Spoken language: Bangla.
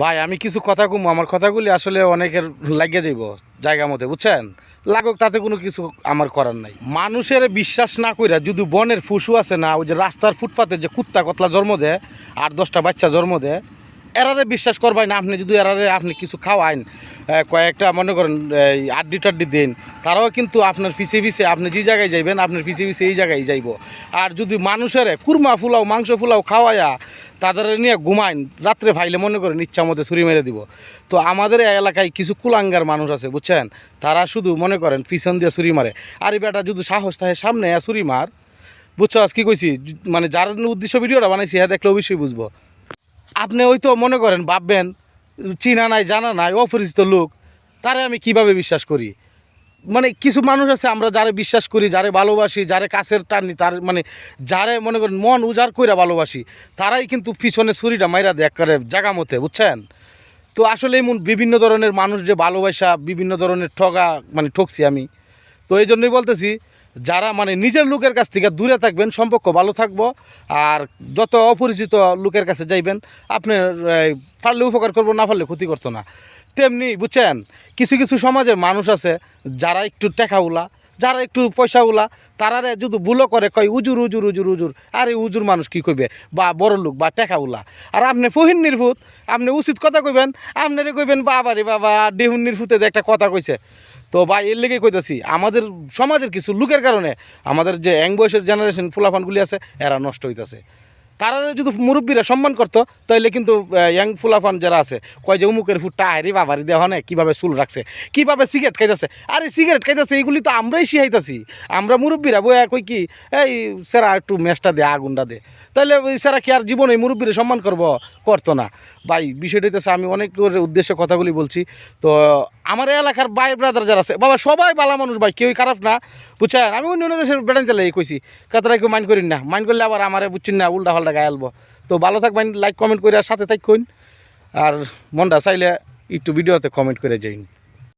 ভাই, আমি কিছু কথা কমু, আমার কথাগুলি আসলে অনেকের লাগিয়ে যাইব জায়গা মতে, বুঝছেন? লাগুক, তাতে কোনো কিছু আমার করার নাই। মানুষের বিশ্বাস না কইরা যদি বনের ফুসু আছে না, ওই যে রাস্তার ফুটপাতে যে কুত্তা কতলা জন্ম দেয়, আর দশটা বাচ্চা জন্ম দেয় এরারে বিশ্বাস করবাই না, আপনি যদি এরারে আপনি কিছু খাওয়াইন কয়েকটা মনে করেন আড্ডি টাড্ডি দিন, তারাও কিন্তু আপনার পিছিয়ে পিছিয়ে আপনি যে জায়গায় যাইবেন, আপনার পিছিয়ে পিছিয়ে এই জায়গায় যাইব। আর যদি মানুষের কুরমা ফুলাও, মাংস ফুলাও খাওয়াইয়া তাদের নিয়ে ঘুমাইন, রাত্রে ভাইলে মনে করেন ইচ্ছা মতো ছুরি মেরে দিব। তো আমাদের এলাকায় কিছু কুলাঙ্গার মানুষ আছে, বুঝছেন? তারা শুধু মনে করেন পিছন দিয়ে ছুরি মারে। আর বেটা, যদি সাহস থাকে সামনে ছুরি মার বুঝছ আজ কি কইছি? মানে যার উদ্দেশ্য ভিডিওটা বানাইছি হ্যাঁ দেখলে অবশ্যই বুঝব। আপনি ওই তো মনে করেন, ভাববেন, চিনা নাই, জানা নাই, অপরিচিত লোক, তারে আমি কীভাবে বিশ্বাস করি? মানে কিছু মানুষ আছে, আমরা যারে বিশ্বাস করি, যারে ভালোবাসি, যারে কাছের টানি তার মানে যারে মনে করেন, মন উজাড় কইরা ভালোবাসি, তারাই কিন্তু পিছনে ছুরিটা মাইরা দেখ করে জাগা মতে, বুঝছেন? তো আসলে এমন বিভিন্ন ধরনের মানুষ যে ভালোবাসা, বিভিন্ন ধরনের ঠগা মানে ঠকছি আমি। তো এই জন্যই বলতেছি যারা মানে নিজের লোকের কাছ থেকে দূরে থাকবেন, সম্পর্ক ভালো থাকব, আর যত অপরিচিত লোকের কাছে যাইবেন, আপনি পারলে উপকার করব, না পারলে ক্ষতি করতো না। তেমনি বুঝছেন, কিছু কিছু সমাজে মানুষ আছে যারা একটু টেকাউলা যারা একটু পয়সাওলা তারারে যদি ভুলো করে, কয়, উজুর উজুর উজুর উজুর। আরে, উজুর মানুষ কি কইবে? বা বড় লোক, বা টেকাউলা আর আপনি ফহিন নির্ভূত, আপনি উচিত কথা কইবেন, আপনারে কইবেন, বাবা রে বাবা ডেহুন নির্ভূতে একটা কথা কইছে। তো ভাই, এর লেগে কইতেছি, আমাদের সমাজের কিছু লোকের কারণে, আমাদের যে অ্যাং বয়সের জেনারেশন ফুলাফানগুলি আছে, এরা নষ্ট হইতাছে। তারা যদি মুরব্বীরা সম্মান করতো তাহলে কিন্তু ইয়াং ফুলাফান যারা আছে, কয় যে উমুকের ফুটটা আরে বাবারি দেওয়া হয় কীভাবে চুল রাখছে, কীভাবে সিগারেট খাইতেছে? আরে সিগারেট খাইতেছে এইগুলি তো আমরাই শিখাইতেছি। আমরা মুরব্বীরা বইয়া কই কি, এই সেরা একটু মেশটা দে, আগুনটা দে। তাহলে ওই সেরা কি আর জীবনে মুরব্বীরা সম্মান করব? করতো না। ভাই, বিষয়টা হইতেছে, আমি অনেক উদ্দেশ্যে কথাগুলি বলছি। তো, আমার এলাকার ভাই ব্রাদার যারা আছে, বাবা সবাই ভালো মানুষ, ভাই, কেউই খারাপ না। বুঝছেন? আমি অন্য অন্য দেশের বেড়ান চালাই কইছি, কথাটা কেউ মাইন্ড করি না। মাইন্ড করলে আবার আমার বুঝছেন না উল্টা ফাল্টা গায়ে আলবো। তো ভালো থাকবেন লাইক কমেন্ট করে সাথে থাকুন আর মনটা চাইলে একটু ভিডিওতে কমেন্ট করে যাইন।